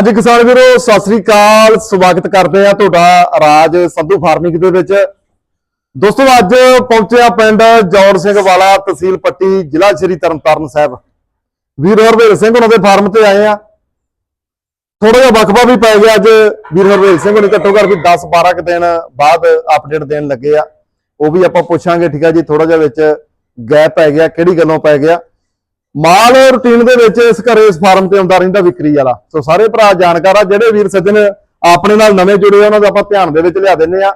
ਅੱਜ ਕਿਸਾਨ ਵੀਰੋ, ਸਤਿ ਸ੍ਰੀ ਅਕਾਲ। ਸਵਾਗਤ ਕਰਦੇ ਆ ਤੁਹਾਡਾ ਰਾਜ ਸੰਧੂ ਫਾਰਮਿੰਗ ਦੇ ਵਿੱਚ। ਦੋਸਤੋ, ਅੱਜ ਪਹੁੰਚਿਆ ਪਿੰਡ ਜੌੜ ਸਿੰਘ ਵਾਲਾ, ਤਹਿਸੀਲ ਪੱਟੀ, ਜ਼ਿਲ੍ਹਾ ਸ਼੍ਰੀ ਤਰਨਤਾਰਨ ਸਾਹਿਬ। ਵੀਰ ਹਰਵੇਲ ਸਿੰਘ ਉਹਨਾਂ ਦੇ ਫਾਰਮ ਤੇ ਆਏ ਆ ਥੋੜਾ ਜਿਹਾ ਵਕਫਾ ਵੀ ਪੈ ਗਿਆ ਅੱਜ। ਵੀਰ ਹਰਵੇਲ ਸਿੰਘ ਨੇ ਘੱਟੋ ਘੱਟ ਵੀ 10 12 ਕੁ ਦਿਨ ਬਾਅਦ ਅਪਡੇਟ ਦੇਣ ਲੱਗੇ ਆ। ਉਹ ਵੀ ਆਪਾਂ ਪੁੱਛਾਂਗੇ, ਠੀਕ ਆ ਜੀ ਥੋੜਾ ਜਿਹਾ ਵਿੱਚ ਗੈਪ ਪੈ ਗਿਆ, ਕਿਹੜੀ ਗੱਲੋਂ ਪੈ ਗਿਆ। ਮਾਲ ਰੂਟੀਨ ਦੇ ਵਿੱਚ ਇਸ ਘਰੇ ਇਸ ਫਾਰਮ ਤੇ ਆਉਂਦਾ ਰਹਿੰਦਾ ਵਿਕਰੀ ਵਾਲਾ। ਸੋ ਸਾਰੇ ਭਰਾ ਜਾਣਕਾਰ ਆ, ਜਿਹੜੇ ਵੀਰ ਸੱਜਣ ਆਪਣੇ ਨਾਲ ਨਵੇਂ ਜੁੜੇ ਆ, ਉਹਨਾਂ ਦਾ ਆਪਾਂ ਧਿਆਨ ਦੇ ਵਿੱਚ ਲਿਆ ਦਿੰਨੇ ਆ।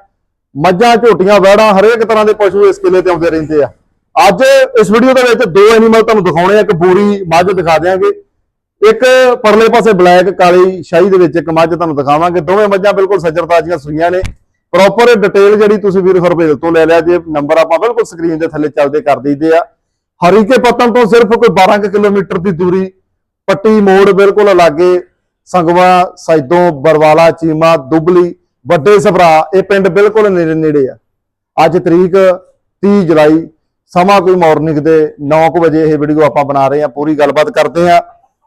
ਮੱਝਾਂ, ਝੋਟੀਆਂ ਵਹਿੜਾਂ ਹਰੇਕ ਤਰ੍ਹਾਂ ਦੇ ਪਸ਼ੂ ਇਸ ਕਿਲੇ ਤੇ ਆਉਂਦੇ ਰਹਿੰਦੇ ਆ। ਅੱਜ ਇਸ ਵੀਡੀਓ ਦੇ ਵਿੱਚ ਦੋ ਐਨੀਮਲ ਤੁਹਾਨੂੰ ਦਿਖਾਉਣੇ ਆ, ਇੱਕ ਬੂਰੀ ਮੱਝ ਦਿਖਾ ਦਿਆਂਗੇ, ਇੱਕ ਪਰਲੇ ਪਾਸੇ ਬਲੈਕ ਕਾਲੀ ਸ਼ਾਹੀ ਦੇ ਵਿੱਚ ਇੱਕ ਮੱਝ ਤੁਹਾਨੂੰ ਦਿਖਾਵਾਂਗੇ। ਦੋਵੇਂ ਮੱਝਾਂ ਬਿਲਕੁਲ ਸੱਜਰ ਤਾਜ਼ੀਆਂ ਸੂਈਆਂ ਨੇ। ਪ੍ਰੋਪਰ ਡਿਟੇਲ ਜਿਹੜੀ ਤੁਸੀਂ ਵੀਰ ਹਰਬੇਲ ਤੋਂ ਲੈ ਲਿਆ ਜੇ ਨੰਬਰ ਆਪਾਂ ਬਿਲਕੁਲ ਸਕਰੀਨ ਦੇ ਥੱਲੇ ਚੱਲਦੇ ਕਰ ਦਈਦੇ ਆ। ਹਰੀਕੇ ਪਤਨ ਤੋਂ ਸਿਰਫ ਕੋਈ 12 ਕਿਲੋਮੀਟਰ ਦੀ ਦੂਰੀ, ਪੱਟੀ ਮੋੜ ਬਿਲਕੁਲ ਲਾਗੇ, ਸੰਗਵਾ, ਸੈਦੋਂ, ਬਰਵਾਲਾ, ਚੀਮਾ, ਦੁਬਲੀ, ਵੱਡੇ ਸਭਰਾ, ਇਹ ਪਿੰਡ ਬਿਲਕੁਲ ਨੇੜੇ ਨੇੜੇ ਆ। ਅੱਜ ਤਰੀਕ 30 ਜੁਲਾਈ, ਸਮਾਂ ਕੋਈ ਮਾਰਨਿੰਗ ਦੇ 9:00 ਵਜੇ ਇਹ ਵੀਡੀਓ ਆਪਾਂ ਬਣਾ ਰਹੇ ਆ ਪੂਰੀ ਗੱਲਬਾਤ ਕਰਦੇ ਆ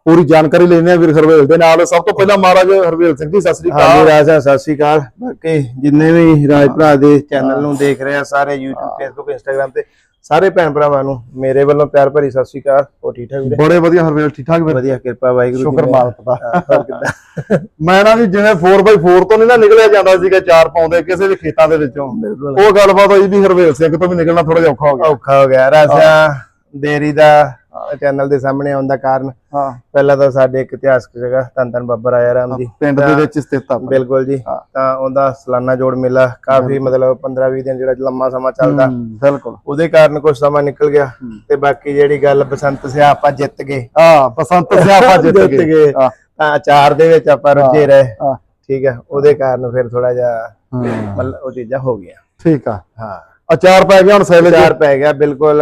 ਪੂਰੀ ਜਾਣਕਾਰੀ ਲੈਣੇ ਆ ਵੀਰ ਹਰਵੇਲ ਦੇ ਨਾਲ। ਸਭ ਤੋਂ ਪਹਿਲਾਂ ਮਹਾਰਾਜ ਹਰਵੇਲ ਸਿੰਘ ਜੀ, ਸਤਿ ਸ੍ਰੀ ਹਾਂਜੀ ਅਕਾਲ ਰਾਜਾ ਸਤਿ ਸ਼੍ਰੀ ਅਕਾਲ। ਬਾਕੀ ਜਿੰਨੇ ਵੀ ਰਾਜ ਭਰਾ ਦੇ ਚੈਨਲ ਨੂੰ ਦੇਖ ਰਹੇ ਆ, ਸਾਰੇ YouTube, Facebook, Instagram ਤੇ ਸਾਰੇ ਭੈਣ ਭਰਾਵਾਂ ਨੂੰ ਮੇਰੇ ਵੱਲੋਂ ਪਿਆਰ ਭਰੀ ਸਤਿ ਸ਼੍ਰੀ ਅਕਾਲ। ਉਹ ਠੀਕ ਠਾਕ ਵੀਰੇ? ਬੜੇ ਵਧੀਆ ਹਰਵੇਲ ਠੀਕ ਠਾਕ ਵੀਰ? ਵਧੀਆ ਕਿਰਪਾ ਵਾਹਿਗੁਰੂ ਸ਼ੁਕਰ ਮਾਲਕ ਦਾ। ਹਾਂ? ਮੈਂ ਨਾ ਜੀ ਜਿਵੇਂ 4x4 ਤੋਂ ਨਹੀਂ ਨਾ ਨਿਕਲਿਆ ਜਾਂਦਾ ਸੀਗਾ ਚਾਰ ਪਾਉਂਦੇ ਕਿਸੇ ਵੀ ਖੇਤਾਂ ਦੇ ਵਿੱਚੋਂ। ਉਹ ਗੱਲਬਾਤ ਹੋਈ ਵੀ ਹਰਵੇਲ ਸਿੰਘ ਤੋਂ ਵੀ ਨਿਕਲਣਾ ਥੋੜਾ ਜਿਹਾ ਔਖਾ ਹੋ ਗਿਆ। ਔਖਾ ਹੋ ਗਿਆ। ਰਾਜਾ ਦੇਰੀ ਦਾ ਚੈਨਲ ਦੇ ਸਾਹਮਣੇ ਆਉਣ ਦਾ ਕਾਰਨ। ਹਾਂ। ਪਹਿਲਾਂ ਤਾਂ ਸਾਡੇ ਇੱਕ ਇਤਿਹਾਸਕ ਜਗ੍ਹਾ ਧੰਨ ਧੰਨ ਬਾਬਾ ਰਾਮ ਜੀ ਪਿੰਡ ਦੇ ਵਿੱਚ ਸਥਿਤ ਆ ਬਿਲਕੁਲ ਜੀ। ਤਾਂ ਉਹਦਾ ਸਾਲਾਨਾ ਜੋੜ ਮੇਲਾ ਕਾਫੀ ਮਤਲਬ 15 20 ਦਿਨ ਜਿਹੜਾ ਲੰਮਾ ਸਮਾਂ ਚੱਲਦਾ। ਬਿਲਕੁਲ। ਉਹਦੇ ਕਾਰਨ ਕੁਝ ਸਮਾਂ ਨਿਕਲ ਗਿਆ ਤੇ ਬਾਕੀ ਜਿਹੜੀ ਗੱਲ ਬਸੰਤ ਸਿਆ ਆਪਾਂ ਜਿੱਤ ਗਏ। ਹਾਂ ਬਸੰਤ ਸਿਆਪਾ ਜਿੱਤ ਜਿੱਤ ਗਏ। ਤਾਂ ਅਚਾਰ ਦੇ ਵਿੱਚ ਆਪਾਂ ਰੁੱਝੇ ਰਹੇ। ਠੀਕ ਹੈ ਉਹਦੇ ਕਾਰਨ ਫਿਰ ਥੋੜਾ ਜਿਹਾ ਮਤਲਬ ਉਹ ਚੀਜ਼ਾਂ ਹੋ ਗਈਆਂ। ਠੀਕ ਆ। ਹਾਂ। ਅਚਾਰ ਪੈ ਗਿਆ ਹੁਣ ਸੈਲੇ ਅਚਾਰ ਪੈ ਗਿਆ ਬਿਲਕੁਲ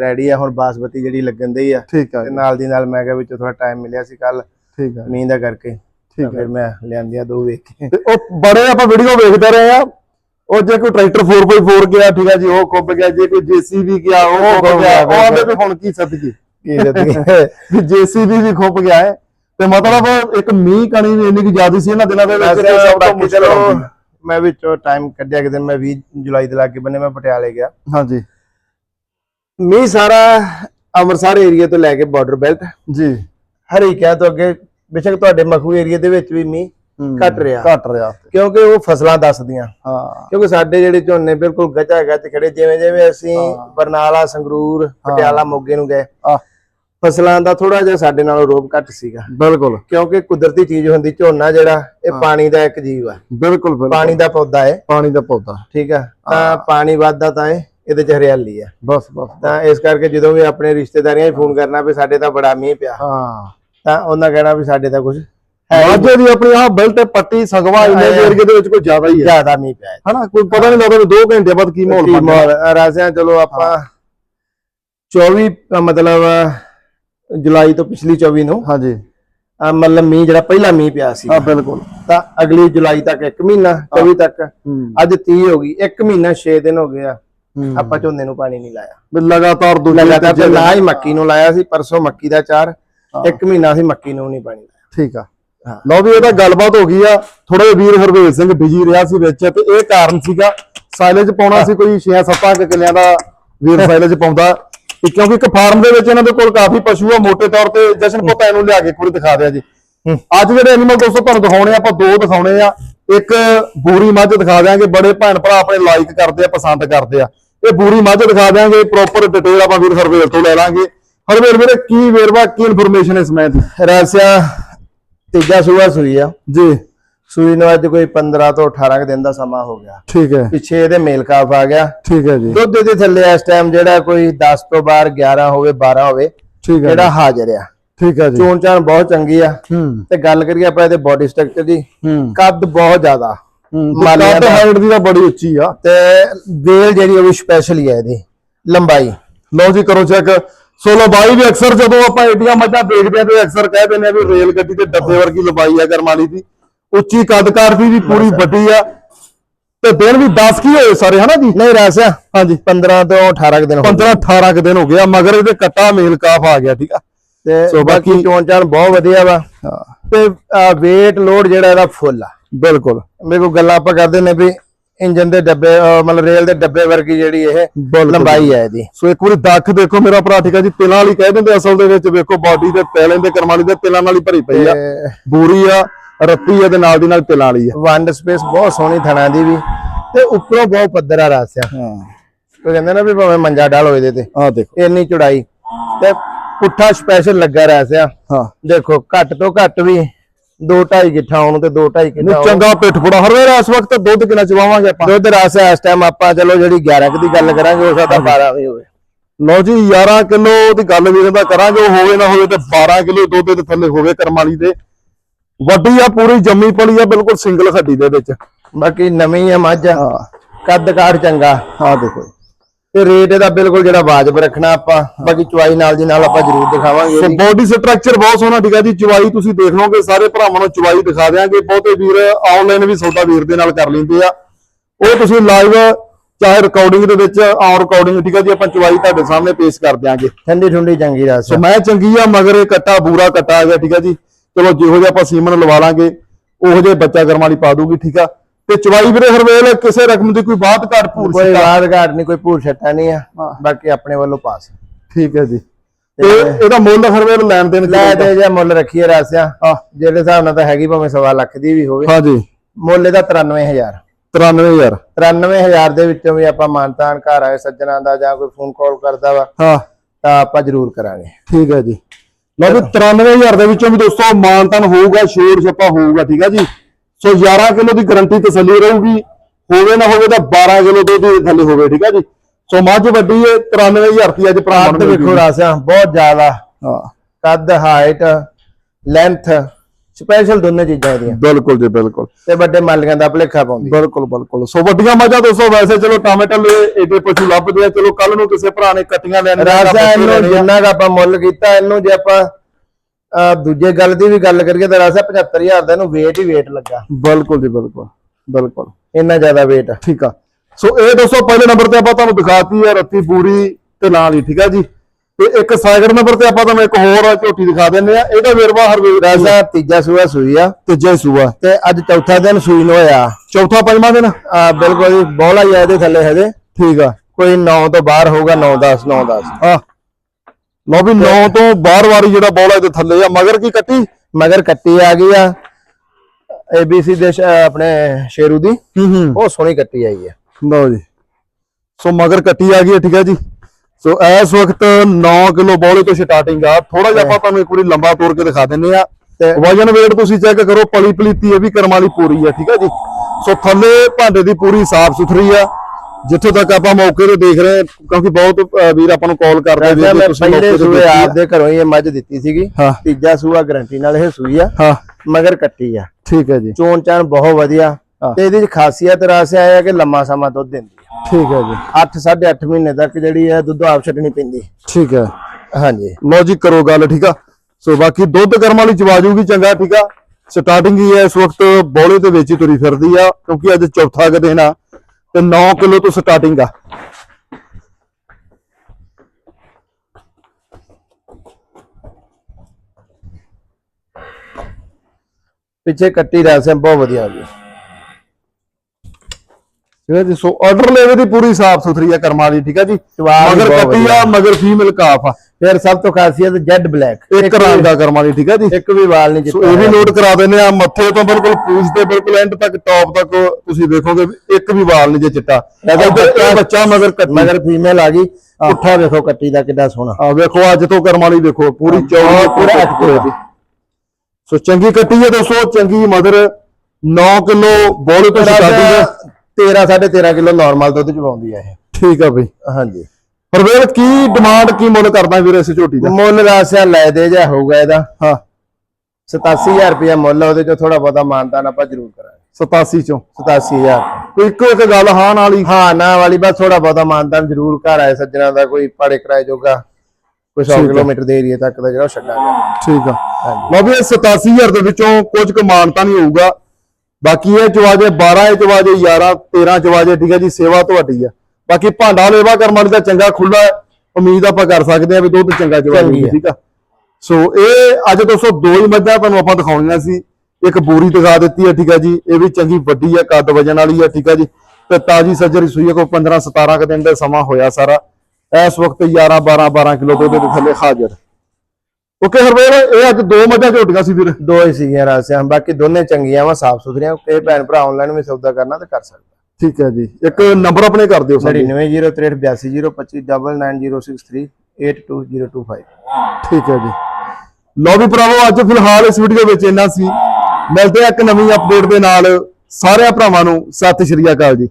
ਰੈਡੀ ਆ ਹੁਣ ਬਾਸਮਤੀ ਜਿਹੜੀ ਲੱਗਣ ਦੀ ਆ। ਠੀਕ ਆ ਤੇ ਨਾਲ ਦੀ ਨਾਲ ਮੈਂ ਕਿਹਾ ਵਿੱਚੋਂ ਥੋੜਾ ਟਾਈਮ ਮਿਲਿਆ ਸੀ ਕੱਲ ਠੀਕ ਆ ਮੀਂਹ ਦਾ ਕਰਕੇ। ਠੀਕ ਤਾਂ ਫਿਰ ਮੈਂ ਲਿਆਂਦੀਆਂ ਦੋ ਵੇਖ ਕੇ। ਤੇ ਉਹ ਬੜੇ ਆਪਾਂ ਵੀਡੀਓ ਵੇਖਦੇ ਰਹੇ ਆ। ਉਹ ਜੇ ਕੋਈ ਟਰੈਕਟਰ 4x4 ਗਿਆ ਠੀਕ ਆ ਜੀ ਉਹ ਖੁੱਬ ਗਿਆ। ਜੇ ਕੋਈ ਜੀਸੀਬੀ ਗਿਆ ਉਹ ਖੁੱਬ ਗਿਆ। ਉਹ ਆਂਦੇ ਵੀ ਹੁਣ ਕੀ ਸਦਕੀ ਕੀ ਦਿੱਤੀ ਵੀ ਜੀਸੀਬੀ ਵੀ ਖੁੱਬ ਗਿਆ ਹੈ। ਤੇ ਮਤਲਬ ਇੱਕ ਮੀਂਹ ਕਣੀ ਵੀ ਇੰਨੀ ਕਿ ਜ਼ਿਆਦਾ ਸੀ ਇਹਨਾਂ ਦਿਨਾਂ ਦੇ ਵਿੱਚ ਸਭ ਤੋਂ ਮੁਸ਼ਕਲ ਹੈ। ਮੈਂ ਵਿੱਚੋਂ ਟਾਈਮ ਕੱਢਿਆ ਕਿ ਦਿਨ ਮੈਂ 20 ਜੁਲਾਈ ਦੇ ਲਾਗੇ ਬੰਨੇ ਮੈਂ ਪਟਿਆਲੇ ਗਿਆ। ਹਾਂਜੀ। ਮੀਂਹ ਸਾਰਾ ਅੰਮ੍ਰਿਤਸਰ ਏਰੀਆ ਤੋਂ ਲੈ ਕੇ ਬਾਰਡਰ ਬੈਲਟ ਜੀ। ਹਰੀਕਿਆ ਤੋਂ ਅੱਗੇ ਬੇਸ਼ੱਕ ਤੁਹਾਡੇ ਮਖੂ ਏਰੀਆ ਦੇ ਵਿੱਚ ਵੀ ਮੀਂਹ ਘਟ ਰਿਹਾ। ਘਟ ਰਿਹਾ। ਕਿਉਂਕਿ ਉਹ ਫਸਲਾਂ ਦੱਸਦੀਆਂ। ਹਾਂ। ਕਿਉਂਕਿ ਸਾਡੇ ਜਿਹੜੇ ਝੋਨੇ ਬਿਲਕੁਲ ਗੱਜਾ ਗੱਜ ਖੜੇ ਜਿਵੇਂ ਜਿਵੇਂ ਅਸੀਂ ਬਰਨਾਲਾ ਸੰਗਰੂਰ ਪਟਿਆਲਾ ਮੋਗੇ ਨੂੰ ਗਏ। ਆ ਫਸਲਾਂ ਦਾ ਥੋੜਾ ਜਿਹਾ ਸਾਡੇ ਨਾਲੋਂ ਰੋਪ ਘੱਟ ਸੀਗਾ। ਬਿਲਕੁਲ। ਕਿਉਂਕਿ ਕੁਦਰਤੀ ਚੀਜ਼ ਹੁੰਦੀ ਝੋਨਾ ਜਿਹੜਾ ਇਹ ਪਾਣੀ ਦਾ ਇੱਕ ਜੀਵ ਹੈ ਬਿਲਕੁਲ ਬਿਲਕੁਲ। ਪਾਣੀ ਦਾ ਪੌਦਾ ਹੈ ਪਾਣੀ ਦਾ ਪੌਦਾ। ਠੀਕ ਆ? ਤਾਂ ਪਾਣੀ ਵੱਧਦਾ ਤਾਂ ਇਹ ਇਹਦੇ ਚ ਹਰਿਆਲੀ ਆ। ਬਸ ਬਸ ਤਾਂ ਇਸ ਕਰਕੇ ਜਦੋਂ ਵੀ ਆਪਣੇ ਰਿਸ਼ਤੇਦਾਰੀਆਂ 'ਚ ਫੋਨ ਕਰਨਾ ਵੀ ਸਾਡੇ ਤਾਂ ਬੜਾ ਮੀਂਹ ਪਿਆ। ਹਾਂ। ਤਾਂ ਉਹਨਾਂ ਕਹਿਣਾ ਵੀ ਸਾਡੇ ਤਾਂ ਕੁਝ ਮਾਝੇ ਦੀ ਆਪਣੀ ਆਹ ਬੈਲਟ ਪੱਟੀ ਸੰਗਵਾ ਇੰਨੇ ਏਰੀਏ ਦੇ ਵਿੱਚ ਕੋਈ ਜ਼ਿਆਦਾ ਹੀ ਹੈ। ਜ਼ਿਆਦਾ ਮੀਂਹ ਪਿਆ। ਹਨਾ? ਕੋਈ ਪਤਾ ਨਹੀਂ ਲੱਗਦਾ ਵੀ 2 ਘੰਟੇ ਬਾਅਦ ਕੀ ਮਾਹੌਲ ਕੀ ਬਣ ਮਾਹੌਲ ਹੈ? ਰਾਸਿਆਂ ਚਲੋ ਆਪਾਂ 24 ਅ, ਮਤਲਬ ਜੁਲਾਈ ਤੋਂ ਪਿਛਲੀ 24 ਨੂੰ। ਹਾਂਜੀ। ਅ, ਮਤਲਬ ਮੀਂਹ ਜਿਹੜਾ ਪਹਿਲਾ ਮੀਂਹ ਪਿਆ ਸੀ। ਹਾਂ ਬਿਲਕੁਲ। ਤਾਂ ਅਗਲੀ ਜੁਲਾਈ ਤੱਕ 1 ਮਹੀਨਾ 24 ਤੱਕ। ਹੂੰ। ਅੱਜ 30 ਹੋ ਗਈ। 1 ਮਹੀਨਾ 6 ਦਿਨ ਹੋ ਗਿਆ ਹੂੰ। ਆਪਾਂ ਝੋਨੇ ਨੂੰ ਪਾਣੀ ਨਹੀਂ ਲਾਇਆ। ਵੀ ਲਗਾਤਾਰ ਦੂਜੇ ਲਗਾਤਾਰ ਤੀਜੇ ਤੇ ਨਾ ਹੀ ਮੱਕੀ ਨੂੰ ਲਾਇਆ ਸੀ ਪਰਸੋਂ ਮੱਕੀ ਦਾ ਚਾਰ। ਇੱਕ ਮਹੀਨਾ ਸੀ ਮੱਕੀ ਨੂੰ ਨਹੀਂ ਪਾਣੀ ਲਾਇਆ। ਠੀਕ ਆ। ਹਾਂ। ਲਓ ਵੀ ਇਹਦਾ ਗੱਲਬਾਤ ਹੋ ਗਈ ਆ। ਥੋੜੇ ਵੀਰ ਹਰਵੇਲ ਸਿੰਘ ਬਿਜ਼ੀ ਰਿਹਾ ਸੀ ਵਿੱਚ ਤੇ ਇਹ ਕਾਰਨ ਸੀਗਾ ਸਾਈਲੇਜ ਪਾਉਣਾ ਸੀ ਕੋਈ 6-7 ਕਿੱਲਿਆਂ ਦਾ ਵੀਰ ਸਾਈਲੇਜ ਪਾਉਂਦਾ। ਤੇ ਕਿਉਂਕਿ ਇੱਕ ਫਾਰਮ ਦੇ ਵਿੱਚ ਇਹਨਾਂ ਦੇ ਕੋਲ ਕਾਫੀ ਪਸ਼ੂ ਆ ਮੋٹے ਤੌਰ ਤੇ ਜਸ਼ਨ ਪੁੱਤ ਇਹਨੂੰ ਲਿਆ ਕੇ ਵਾਰੀ ਦਿਖਾ ਦਿਆ ਜੀ। ਅੱਜ ਜਿਹੜੇ ਐਨੀਮਲ ਦੋਸਤੋ ਤੁਹਾਨੂੰ ਦਿਖਾਉਣੇ ਆਪਾਂ ਦੋ ਦਿਖਾਉਣੇ ਆ। ਇੱਕ ਬੂਰੀ ਮੱਝ ਦਿਖਾ ਦਿਆਂਗੇ ਬੜੇ ਭੈਣ ਭਰਾ ਆਪਣੇ ਲਾਈਕ ਕਰਦੇ ਆ ਪਸੰਦ ਕਰਦੇ ਆ। ਇਹ ਬੂਰੀ ਮੱਝ ਦਿਖਾ ਦਿਆਂਗੇ ਪ੍ਰੋਪਰ ਡਿਟੇਲ ਆਪਾਂ ਵੀਰ ਹਰਵੇਲ ਤੋਂ ਲੈ ਲਾਂਗੇ। ਹਰਵੇਲ ਵੀਰੇ ਕੀ ਵੇਰਵਾ ਕੀ ਇਨਫੋਰਮੇਸ਼ਨ ਇਸ ਮੈਂ ਦੀ? ਰਾਸਿਆ ਤੀਜਾ ਸੂਆ ਸੂਈ ਆ। ਜੀ। ਸੂਈ ਨੂੰ ਅੱਜ ਕੋਈ 15 ਤੋਂ 18 ਕੁ ਦਿਨ ਦਾ ਸਮਾਂ ਹੋ ਗਿਆ। ਠੀਕ ਹੈ। ਪਿੱਛੇ ਇਹਦੇ ਮੇਲ ਕਾਫ ਆ ਗਿਆ। ਠੀਕ ਹੈ ਜੀ। ਦੁੱਧ ਦੇ ਥੱਲੇ ਇਸ ਟਾਈਮ ਜਿਹੜਾ ਕੋਈ 10 ਤੋਂ ਬਾਹਰ 11 ਹੋਵੇ 12 ਹੋਵੇ ਠੀਕ ਹੈ ਜਿਹੜਾ ਹਾਜ਼ਰ ਆ। ਠੀਕ ਹੈ ਜੀ। ਚੋਣ ਚਾਣ ਬਹੁਤ ਚੰਗੀ ਆ। ਤੇ ਗੱਲ ਕਰੀਏ ਆਪਾਂ ਇਹਦੇ ਬਾਡੀ ਸਟਰਕਚਰ ਦੀ ਕੱਦ ਬਹੁਤ ਜ਼ਿਆਦਾ। ਮਾਲਿਆ ਮਾਲਿਆ ਦਾ ਹਾਈਟ ਦੀ ਤਾਂ ਬੜੀ ਉੱਚੀ ਆ। ਤੇ ਵੇਲ ਜਿਹੜੀ ਉਹ ਵੀ ਸਪੈਸ਼ਲ ਹੀ ਹੈ ਇਹਦੀ ਲੰਬਾਈ। ਲਓ ਜੀ ਕਰੋ ਚੈੱਕ ਸੋ ਲੰਬਾਈ ਵੀ ਅਕਸਰ ਜਦੋਂ ਆਪਾਂ ਏਡੀਆਂ ਮੱਝਾਂ ਦੇਖਦੇ ਆ ਤੇ ਅਕਸਰ ਕਹਿ ਦਿੰਦੇ ਆ ਵੀ ਰੇਲ ਗੱਡੀ ਦੇ ਡੱਬੇ ਵਰਗੀ ਲੰਬਾਈ ਆ ਗਰਮਾਲੀ ਦੀ। ਉੱਚੀ ਕੱਦਕਾਰ ਦੀ ਵੀ ਪੂਰੀ ਵੱਡੀ ਆ। ਤੇ ਦਿਨ ਵੀ 10 ਕੀ ਹੋਏ ਸਾਰੇ ਹਨਾ ਜੀ? ਨਹੀਂ ਰਾਸਿਆ ਹਾਂਜੀ। 15 ਤੋਂ 18 ਕੁ ਦਿਨ ਹੋ 15 18 ਕੁ ਦਿਨ ਹੋ ਗਿਆ ਮਗਰ ਇਹਦੇ ਕੱਟਾ ਮੇਲ ਕਾਫ ਆ ਗਿਆ ਠੀਕ ਆ। ਤੇ ਸੋ ਬਾਕੀ ਚੋਣ ਚਾਣ ਬਹੁਤ ਵਧੀਆ ਵਾ। ਹਾਂ। ਤੇ weight ਲੋਡ ਜਿਹੜਾ ਇਹਦਾ ਫੁੱਲ ਆ। ਬਿਲਕੁਲ। ਮੇਰੇ ਕੋਲ ਗੱਲਾਂ ਆਪਾਂ ਕਰਦੇ ਨੇ ਵੀ ਇੰਜਨ ਦੇ ਡੱਬੇ ਮਤਲਬ ਰੇਲ ਦੇ ਡੱਬੇ ਵਰਗੀ ਜਿਹੜੀ ਇਹ। ਲੰਬਾਈ ਹੈ ਇਹਦੀ। ਸੋ ਇੱਕ ਵਾਰੀ ਦੱਖ ਦੇਖੋ ਮੇਰਾ ਭਰਾ ਠੀਕ ਆ ਜੀ ਤਿਲਾਂ ਵਾਲੀ ਕਹਿ ਦਿੰਦੇ ਅਸਲ ਦੇ ਵਿੱਚ ਵੇਖੋ ਬਾਡੀ ਦੇ ਤੇਲਾਂ ਦੇ ਕਰਮਾਂ ਵਾਲੀ ਦੇ ਤਿਲਾਂ ਨਾਲ ਹੀ ਭਰੀ ਪਈ ਆ। ਬੂਰੀ ਆ ਰੱਤੀ ਆ ਦੇ ਨਾਲ ਦੀ ਨਾਲ ਤਿਲਾਂ ਵਾਲੀ ਆ ਵੰਡ ਸਪੇਸ ਬਹੁਤ ਸੋਹਣੀ ਥਣਾ ਦੀ ਵੀ ਤੇ ਉੱਪਰੋਂ ਬਹੁਤ ਪੱਧਰ ਆ। ਰਾਸਿਆ ਹਾਂ। ਉਹ ਕਹਿੰਦੇ ਨਾ ਵੀ ਭਾਵੇਂ ਮੰਜਾ ਡਾਲ ਹੋਏ ਇਹਦੇ ਤੇ। ਆ ਦੇਖੋ। ਇੰਨੀ ਚੌੜਾਈ ਤੇ ਪੁੱਠਾ ਸਪੈਸ਼ਲ ਲੱਗਾ ਰਾਸਿਆ ਹਾਂ। ਦੇਖੋ ਘੱਟ ਤੋਂ ਘੱਟ ਵੀ 2.5 ਗਿੱਠਾ ਉਹਨੂੰ ਤੇ 2.5 ਗਿੱਠਾ ਨਹੀਂ ਚੰਗਾ ਪਿੱਠ ਫੜਾ। ਹਰ ਵੇਲੇ ਇਸ ਵਕਤ ਦੁੱਧ ਕਿੰਨਾ ਚਵਾਵਾਂਗੇ ਆਪਾਂ? ਦੁੱਧ ਰਸ ਇਸ ਟਾਈਮ ਆਪਾਂ ਚਲੋ ਜਿਹੜੀ 11 ਕੁ ਦੀ ਗੱਲ ਕਰਾਂਗੇ ਉਹ ਸਾਡਾ 12 ਵੀ ਹੋਵੇ। ਲਓ ਜੀ 11 ਕਿਲੋ ਦੀ ਗੱਲ ਵੀਰਾਂ ਦਾ ਕਰਾਂਗੇ ਉਹ ਹੋਵੇ ਨਾ ਹੋਵੇ ਤੇ 12 ਕਿਲੋ ਦੁੱਧ ਦੇ ਥੱਲੇ ਹੋਵੇ ਕਰਮਾਲੀ ਦੇ ਵੱਡੀ ਆ ਪੂਰੀ ਜੰਮੀ ਪਲੀ ਆ ਬਿਲਕੁਲ ਸਿੰਗਲ ਖੱਡੀ ਦੇ ਵਿੱਚ। ਬਾਕੀ ਨਵੀਂ ਆ ਮੱਝ ਕੱਦ ਕਾਠ ਚੰਗਾ ਆ ਦੇਖੋ ਤੇ ਰੇਟ ਇਹਦਾ ਬਿਲਕੁਲ ਜਿਹੜਾ ਵਾਜਬ ਰੱਖਣਾ ਆਪਾਂ ਬਾਕੀ ਚੁਆਈ ਨਾਲ ਦੀ ਨਾਲ ਆਪਾਂ ਜ਼ਰੂਰ ਦਿਖਾਵਾਂਗੇ ਸੋ ਇਹਦੀ। ਬੋਡੀ ਸਟਰਕਚਰ ਬਹੁਤ ਸੋਹਣਾ ਠੀਕ ਆ ਜੀ ਚਵਾਈ ਤੁਸੀਂ ਦੇਖ ਲਓਗੇ ਸਾਰੇ ਭਰਾਵਾਂ ਨੂੰ ਚਵਾਈ ਦਿਖਾ ਦਿਆਂਗੇ। ਬਹੁਤੇ ਵੀਰ ਆਨਲਾਈਨ ਵੀ ਸੌਦਾ ਵੀਰ ਦੇ ਨਾਲ ਕਰ ਲੈਂਦੇ ਆ। ਉਹ ਤੁਸੀਂ ਲਾਈਵ ਚਾਹੇ ਰਿਕਾਰਡਿੰਗ ਦੇ ਵਿੱਚ ਆਨ ਰਿਕਾਰਡਿੰਗ ਠੀਕ ਆ ਜੀ ਆਪਾਂ ਚਵਾਈ ਤੁਹਾਡੇ ਸਾਹਮਣੇ ਪੇਸ਼ ਕਰ ਦਿਆਂਗੇ। ਠੰਡੀ ਠੰਡੀ ਚੰਗੀ ਰਸ ਸੋ ਮੈਂ ਚੰਗੀ ਆ ਮਗਰ ਇਹ ਕੱਟਾ ਬੂਰਾ ਕੱਟਾ ਆ ਗਿਆ ਠੀਕ ਆ ਜੀ। ਚਲੋ ਜਿਹੋ ਜਿਹਾ ਆਪਾਂ ਸੀਮਨ ਲਵਾ ਲਾਂਗੇ ਉਹੋ ਜਿਹੇ ਬੱਚਾ ਕਰਮ ਵਾਲੀ ਪਾ ਦੂਗੀ ਠੀਕ ਆ। ਤੇ ਚਵਾਈ ਵੀਰੇ ਹਰਵੇਲ ਕਿਸੇ ਰਕਮ ਦੀ ਕੋਈ ਬਾਤ ਘਾਟ ਭੂਰ ਕੋਈ ਵਾਦ ਘਾਟ ਨਹੀਂ ਕੋਈ ਭੂਰ ਛੱਟਾ ਨਹੀਂ ਆ। ਬਾਕੀ ਆਪਣੇ ਵੱਲੋਂ ਪਾਸ। ਠੀਕ ਹੈ ਜੀ। ਤੇ ਇਹਦਾ ਮੁੱਲ ਹਰਵੇਲ ਲੈਣ ਦੇਣ ਲੈ ਦੇ ਜਾਂ ਮੁੱਲ ਰੱਖੀਏ ਰਾਸਿਆ ਜਿਹੜੇ ਹਿਸਾਬ ਨਾਲ ਤਾਂ ਹੈਗੀ ਭਾਵੇਂ ਸਵਾ ਲੱਖ ਦੀ ਵੀ ਹੋਵੇ। ਹਾਂ ਜੀ। ਮੁੱਲ ਇਹਦਾ 93000 93000 93000 ਦੇ ਵਿੱਚੋਂ ਵੀ ਆਪਾਂ ਮਾਨਤਾਨ ਘਰ ਆਏ ਸੱਜਣਾ ਦਾ ਜਾਂ ਕੋਈ ਫੋਨ ਕਾਲ ਕਰਦਾ ਵਾ ਹਾਂ। ਤਾਂ ਆਪਾਂ ਜ਼ਰੂਰ ਕਰਾਂਗੇ। ਠੀਕ ਹੈ ਜੀ। ਲਓ ਵੀ 93000 ਦੇ ਵਿੱਚੋਂ ਵੀ ਦੋਸਤੋ ਮਾਨਤਨ ਹੋਊਗਾ ਸ਼ੋਰ ਛੱਪਾ ਹੋਊਗਾ ਠੀਕ ਹੈ ਜੀ? ਸੋ 11 ਕਿਲੋ ਦੀ ਗਾਰੰਟੀ ਤਸੱਲੀ ਰਹੂਗੀ। ਹੋਵੇ ਨਾ ਹੋਵੇ ਤਾਂ 12 ਕਿਲੋ ਦੁੱਧ ਦੇ ਥੱਲੇ ਹੋਵੇ ਠੀਕ ਹੈ ਜੀ? ਸੋ ਮੱਝ ਵੱਡੀ ਹੈ 93000 ਰੁਪਏ ਅੱਜ ਕੱਦ ਵੇਖੋ ਰਾਸਿਆ ਬਹੁਤ ਜ਼ਿਆਦਾ। ਹਾਂ। ਕੱਦ ਹਾਈਟ ਲੈਂਥ ਸਪੈਸ਼ਲ ਦੋਨੇ ਚੀਜ਼ਾਂ ਇਹਦੀਆਂ ਬਿਲਕੁਲ ਜੀ ਬਿਲਕੁਲ। ਤੇ ਵੱਡੇ ਮਾਲੀਆਂ ਦਾ ਭਲੇਖਾ ਪਾਉਂਦੀ। ਬਿਲਕੁਲ ਬਿਲਕੁਲ। ਸੋ ਵੱਡੀਆਂ ਮੱਝਾਂ ਦੋਸਤੋ ਵੈਸੇ ਚਲੋ ਟਾਮੇਟਲ ਇਹਦੇ ਪਸ਼ੂ ਲੱਭਦੇ ਆ। ਚਲੋ ਕੱਲ ਨੂੰ ਕਿਸੇ ਭਰਾ ਨੇ ਕੱਟੀਆਂ ਲੈਣੀਆਂ ਰਾਜਾ ਇਹਨੂੰ। ਜਿੰਨਾ ਕੁ ਆਪਾਂ ਮੁੱਲ ਕੀਤਾ ਇਹਨੂੰ ਜੇ ਆਪਾਂ ਦੂਜੇ ਗੱਲ ਦੀ ਵੀ ਗੱਲ ਕਰੀਏ ਤਾਂ ਰਾਜਾ 75000 ਦਾ ਇਹਨੂੰ weight ਹੀ weight ਲੱਗਾ। ਬਿਲਕੁਲ ਜੀ ਬਿਲਕੁਲ ਬਿਲਕੁਲ। ਇੰਨਾ ਜ਼ਿਆਦਾ weight ਆ। ਠੀਕ ਆ। ਸੋ ਇਹ ਦੋਸਤੋ ਪਹਿਲੇ ਨੰਬਰ ਤੇ ਆਪਾਂ ਤੁਹਾਨੂੰ ਦਿਖਾਤੀ ਹੈ ਰੱਤੀ ਪੂਰੀ ਤੇ ਨਾਲ ਹੀ ਠੀਕ ਆ ਜੀ? ਤੇ ਇੱਕ ਸਾਈਡ ਨੰਬਰ ਤੇ ਆਪਾਂ ਤੁਹਾਨੂੰ ਇੱਕ ਹੋਰ ਝੋਟੀ ਦਿਖਾ ਦਿੰਦੇ ਆ ਇਹਦਾ ਵੇਰਵਾ ਹਰਵੇਲ ਰਾਜਾ ਤੀਜਾ ਸੂਆ ਸੂਈ ਆ। ਤੀਜਾ ਸੂਆ। ਤੇ ਅੱਜ ਚੌਥਾ ਦਿਨ ਸੂਈ ਨੂੰ ਹੋਇਆ। ਚੌਥਾ ਪੰਜਵਾਂ ਦਿਨ? ਆ ਬਿਲਕੁਲ ਜੀ ਬੋਲਾ ਹੀ ਆ ਇਹਦੇ ਥੱਲੇ ਹਜੇ। ਠੀਕ ਆ। ਕੋਈ 9 ਤੋਂ ਬਾਹਰ ਹੋਊਗਾ 9 10 9 10 ਆ। ਲਓ ਵੀ 9 ਤੋਂ ਬਾਹਰ ਵਾਰੀ ਜਿਹੜਾ ਬੋਲਾ ਇਹਦੇ ਥੱਲੇ ਆ ਮਗਰ ਕੀ ਕੱਟੀ? ਮਗਰ ਕੱਟੀ ਆ ਗਈ ਆ। ABC ਦੇ ਆਪਣੇ ਸ਼ੇਰੂ ਦੀ। ਹੂੰ ਹੂੰ। ਬਹੁਤ ਸੋਹਣੀ ਕੱਟੀ ਆਈ ਆ। ਲਓ ਜੀ। ਸੋ ਮਗਰ ਕੱਟੀ ਆ ਗਈ ਠੀਕ ਹੈ ਜੀ। ਸੋ ਇਸ ਵਕਤ 9 ਕਿਲੋ ਬੋਲੇ ਤੋਂ ਸਟਾਰਟਿੰਗ ਆ। ਥੋੜਾ ਜਿਹਾ ਆਪਾਂ ਤੁਹਾਨੂੰ ਇੱਕ ਵਾਰੀ ਲੰਬਾ ਤੋੜ ਕੇ ਦਿਖਾ ਦਿੰਨੇ ਆ ਤੇ ਵਜਨ weight ਤੁਸੀਂ ਚੈੱਕ ਕਰੋ ਪਲੀ ਪਲੀਤੀ ਇਹ ਵੀ ਕਰਮ ਵਾਲੀ ਪੂਰੀ ਆ ਠੀਕ ਹੈ ਜੀ? ਸੋ ਥੱਲੇ ਭਾਂਡੇ ਦੀ ਪੂਰੀ ਸਾਫ਼ ਸੁਥਰੀ ਆ। ਜਿੱਥੋਂ ਤੱਕ ਆਪਾਂ ਮੌਕੇ ਤੇ ਦੇਖ ਰਹੇ ਕਿਉਂਕਿ ਬਹੁਤ ਵੀਰ ਆਪਾਂ ਨੂੰ ਕਾਲ ਕਰਦੇ ਵੀ ਮੈਂ ਤੁਸੀਂ ਪਹਿਲੇ ਸੂਏ ਦੇਖੀ ਆ। ਆਪ ਦੇ ਘਰੋਂ ਹੀ ਇਹ ਮੱਝ ਦਿੱਤੀ ਸੀਗੀ। ਤੀਜਾ ਸੂਆ ਗਰੰਟੀ ਨਾਲ ਇਹ ਸੂਈ ਆ। ਹਾਂ। ਮਗਰ ਕੱਟੀ ਆ। ਠੀਕ ਹੈ ਜੀ। ਚੋਣ ਚਾਣ ਬਹੁਤ ਵਧੀਆ। ਤੇ ਇਹਦੀ ਖਾਸੀਅਤ ਰਾਸਿਆ ਇਹ ਹੈ ਕਿ ਲੰਮਾ ਸਮਾਂ ਦੁੱਧ ਦਿੰਦੀ ਆ। ਠੀਕ ਹੈ ਜੀ। 8 8.5 ਮਹੀਨੇ ਤੱਕ ਜਿਹੜੀ ਹੈ ਦੁੱਧ ਆਪ ਛੱਡਣੀ ਪੈਂਦੀ। ਠੀਕ ਹੈ। ਹਾਂਜੀ। ਲਓ ਜੀ ਕਰੋ ਗੱਲ ਠੀਕ ਆ? ਸੋ ਬਾਕੀ ਦੁੱਧ ਕਰਮ ਵਾਲੀ ਚਵਾ ਜੂਗੀ ਚੰਗਾ ਠੀਕ ਆ? ਸਟਾਰਟਿੰਗ ਹੀ ਹੈ ਇਸ ਵਕਤ ਬੋਲੇ ਦੇ ਵਿੱਚ ਹੀ ਤੁਰੀ ਫਿਰਦੀ ਆ ਕਿਉਂਕਿ ਅੱਜ ਚੌਥਾ ਕੁ ਦਿਨ ਆ ਤੇ 9 ਕਿਲੋ ਤੋਂ ਸਟਾਰਟਿੰਗ ਆ। ਪਿੱਛੇ ਕੱਟੀ ਰਾਸਿਆ ਬਹੁਤ ਵਧੀਆ ਗਈ ਠੀਕ ਹੈ ਜੀ ਸੋ ਆਰਡਰ ਲੈਵੇ ਦੀ ਪੂਰੀ ਸਾਫ਼ ਸੁਥਰੀ ਆ ਕਰਮ ਵਾਲੀ ਠੀਕ ਆ ਜੀ? ਮਗਰ ਕੱਟੀ ਆ ਮਗਰ ਫੀਮੇਲ ਕਾਫ ਆ। ਫਿਰ ਸਭ ਤੋਂ ਖਾਸੀਅਤ ਜੈਡ ਬਲੈਕ। ਇੱਕ ਰੰਗ ਦਾ ਕਰਮ ਵਾਲੀ ਠੀਕ ਆ ਜੀ? ਇੱਕ ਵੀ ਵਾਲ ਨਹੀਂ ਸੋ ਚਿੱਟਾ ਇਹ ਵੀ ਨੋਟ ਕਰਾ ਦਿੰਦੇ ਆ ਮੱਥੇ ਤੋਂ ਬਿਲਕੁਲ ਪੂਛ ਦੇ ਬਿਲਕੁਲ ਐਂਡ ਤੱਕ ਟੌਪ ਤੱਕ ਤੁਸੀਂ ਵੇਖੋਗੇ ਇੱਕ ਵੀ ਵਾਲ ਨਹੀਂ ਜੇ ਚਿੱਟਾ। ਇੱਧਰ ਇਹ ਬੱਚਾ ਮਗਰ ਕੱਟੀ। ਮਗਰ ਫੀਮੇਲ ਆ ਗਈ। ਪੁੱਠਾ ਵੇਖੋ ਕੱਟੀ ਦਾ ਕਿੱਡਾ ਸੋਹਣਾ। ਆ ਵੇਖੋ ਅੱਜ ਤੋਂ ਕਰਮ ਵਾਲੀ ਵੇਖੋ ਪੂਰੀ ਚੌੜੀ ਪੂਰਾ active ਆ। ਸੋ ਚੰਗੀ ਕੱਟੀ ਹੈ ਦੋਸਤੋ ਚੰਗੀ ਮਦਰ 9 ਕਿਲੋ ਬੋਲੇ ਤੋਂ ਸਟਾਰਟਿੰਗ ਹੈ 13 13.5 ਕਿਲੋ ਨਾਰਮਲ ਦੁੱਧ ਚਵਾਉਂਦੀ ਆ ਇਹ। ਠੀਕ ਆ ਬਈ। ਹਾਂਜੀ। ਪਰਵੇਲ ਕੀ ਡਿਮਾਂਡ ਕੀ ਮੁੱਲ ਕਰਦਾ ਵੀਰ ਇਸ ਝੋਟੀ ਦਾ? ਮੁੱਲ ਰਾਸਿਆ ਲੈ ਦੇ ਜਾ ਹੋਊਗਾ ਇਹਦਾ। ਹਾਂ। 87000 ਰੁਪਇਆ ਮੁੱਲ ਉਹਦੇ ਚੋਂ ਥੋੜਾ ਬਹੁਤਾ ਮਾਨਤਾਨ ਆਪਾਂ ਜ਼ਰੂਰ ਕਰਾਂਗੇ। 87 ਚੋਂ? 87000 ਕੋਈ ਇੱਕੋ ਇੱਕ ਗੱਲ ਹਾਂ ਨਾਲ ਹੀ? ਹਾਂ ਨਾ ਵਾਲੀ ਬਸ ਥੋੜਾ ਬਹੁਤਾ ਮਾਨਤਾਨ ਜ਼ਰੂਰ ਘਰ ਆਏ ਸੱਜਣਾ ਦਾ ਕੋਈ ਪਾੜੇ ਕਿਰਾਏ ਜੋਗਾ ਕੋਈ 100 ਕਿਲੋਮੀਟਰ ਦੇ ਏਰੀਆ ਤੱਕ ਦਾ ਜਿਹੜਾ ਛੱਡਾਂਗੇ। ਠੀਕ ਆ। ਲਓ ਵੀ ਇਹ 87000 ਦੇ ਵਿੱਚੋਂ ਕੁਝ ਕੁ ਮਾਨਤਾ ਨਹੀਂ ਹੋਊਗਾ। ਬਾਕੀ ਇਹ ਚਵਾਜੇ 12 ਇਹ ਚਵਾਜੇ 11 13 ਚਵਾਜੇ ਠੀਕ ਹੈ ਜੀ ਸੇਵਾ ਤੁਹਾਡੀ ਆ। ਬਾਕੀ ਭਾਂਡਾ ਲੇਵਾ ਕਰਮ ਵਾਲੀ ਦਾ ਚੰਗਾ ਖੁੱਲਾ ਉਮੀਦ ਆਪਾਂ ਕਰ ਸਕਦੇ ਆ ਵੀ ਦੁੱਧ ਚੰਗਾ ਚਵਾ ਚੰਗੀ ਜੂਗੀ ਆ। ਠੀਕ ਆ। ਸੋ ਇਹ ਅੱਜ ਦੋਸਤੋ ਦੋ ਹੀ ਮੱਝਾਂ ਤੁਹਾਨੂੰ ਆਪਾਂ ਦਿਖਾਉਣੀਆਂ ਸੀ ਇੱਕ ਬੂਰੀ ਦਿਖਾ ਦਿੱਤੀ ਹੈ ਠੀਕ ਹੈ ਜੀ ਇਹ ਵੀ ਚੰਗੀ ਵੱਡੀ ਹੈ ਕੱਦ ਵਜਨ ਵਾਲੀ ਹੈ ਠੀਕ ਹੈ ਜੀ। ਤੇ ਤਾਜੀ ਸੱਜਰੀ ਸੂਈ ਕੋਈ 15 17 ਕੁ ਦਿਨ ਦਾ ਸਮਾਂ ਹੋਇਆ ਸਾਰਾ। ਇਸ ਵਕਤ 11 12 12 ਕਿਲੋ ਦੁੱਧ ਦੇ ਥੱਲੇ ਹਾਜ਼ਰ। ਓਕੇ ਹਰਵੇਲ ਇਹ ਅੱਜ ਦੋ ਮੱਝਾਂ ਝੋਟੀਆਂ ਸੀ ਵੀਰ। ਦੋ ਹੀ ਸੀਗੀਆਂ ਰਾਸਿਆਂ ਬਾਕੀ ਦੋਨੇ ਚੰਗੀਆਂ ਵਾ ਸਾਫ਼ ਸੁਥਰੀਆਂ ਇਹ ਭੈਣ ਭਰਾ ਆਨਲਾਈਨ ਵੀ ਸੌਦਾ ਕਰਨਾ ਤੇ ਕਰ ਸਕਦਾ। ਠੀਕ ਹੈ ਜੀ। ਇੱਕ ਨੰਬਰ ਆਪਣੇ ਕਰ ਦਿਓ ਸਾਡੇ। 9903820963 ਠੀਕ ਹੈ ਜੀ। ਲਓ ਵੀ ਭਰਾਵੋ ਅੱਜ ਫਿਲਹਾਲ ਇਸ ਵੀਡੀਓ ਵਿੱਚ ਇੰਨਾ ਸੀ। ਮਿਲਦੇ ਆ ਇੱਕ ਨਵੀਂ ਅਪਡੇਟ ਦੇ ਨਾਲ। ਸਾਰਿਆਂ ਭਰਾਵਾਂ ਨੂੰ ਸਤਿ ਸ਼੍ਰੀ ਅਕਾਲ ਜੀ।